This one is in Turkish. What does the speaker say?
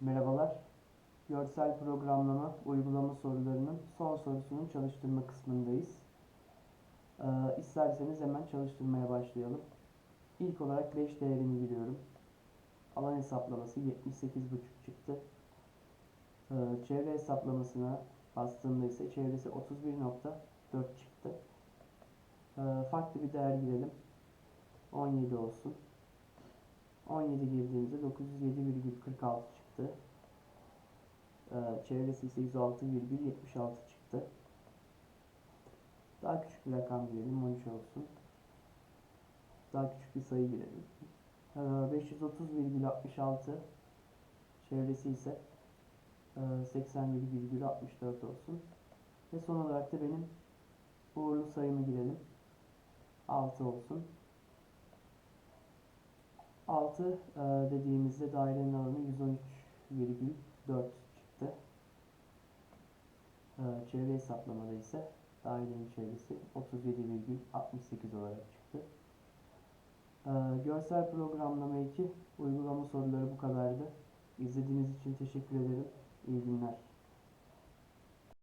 Merhabalar. Görsel programlama uygulama sorularının son sorusunun çalıştırma kısmındayız. Ee, isterseniz hemen çalıştırmaya başlayalım. İlk olarak 5 değerini giriyorum. Alan hesaplaması 78,5 çıktı. Ee, çevre hesaplamasına bastığımda ise çevresi 31.4 çıktı. Ee, farklı bir değer girelim. 17 olsun. 17 girdiğimizde 907,46 çıktı. Ee, çevresi ise 106,76 çıktı. Daha küçük bir rakam girelim. 13 olsun. Daha küçük bir sayı girelim. Ee, 530,66 çevresi ise e, 80,64 olsun. Ve son olarak da benim uğurlu sayımı girelim. 6 olsun. 6 e, dediğimizde dairenin alanı 113,4 çıktı. E, çevre hesaplamada ise dairenin çevresi 37,68 olarak çıktı. E, görsel programlama 2 uygulama soruları bu kadardı. İzlediğiniz için teşekkür ederim. İyi günler.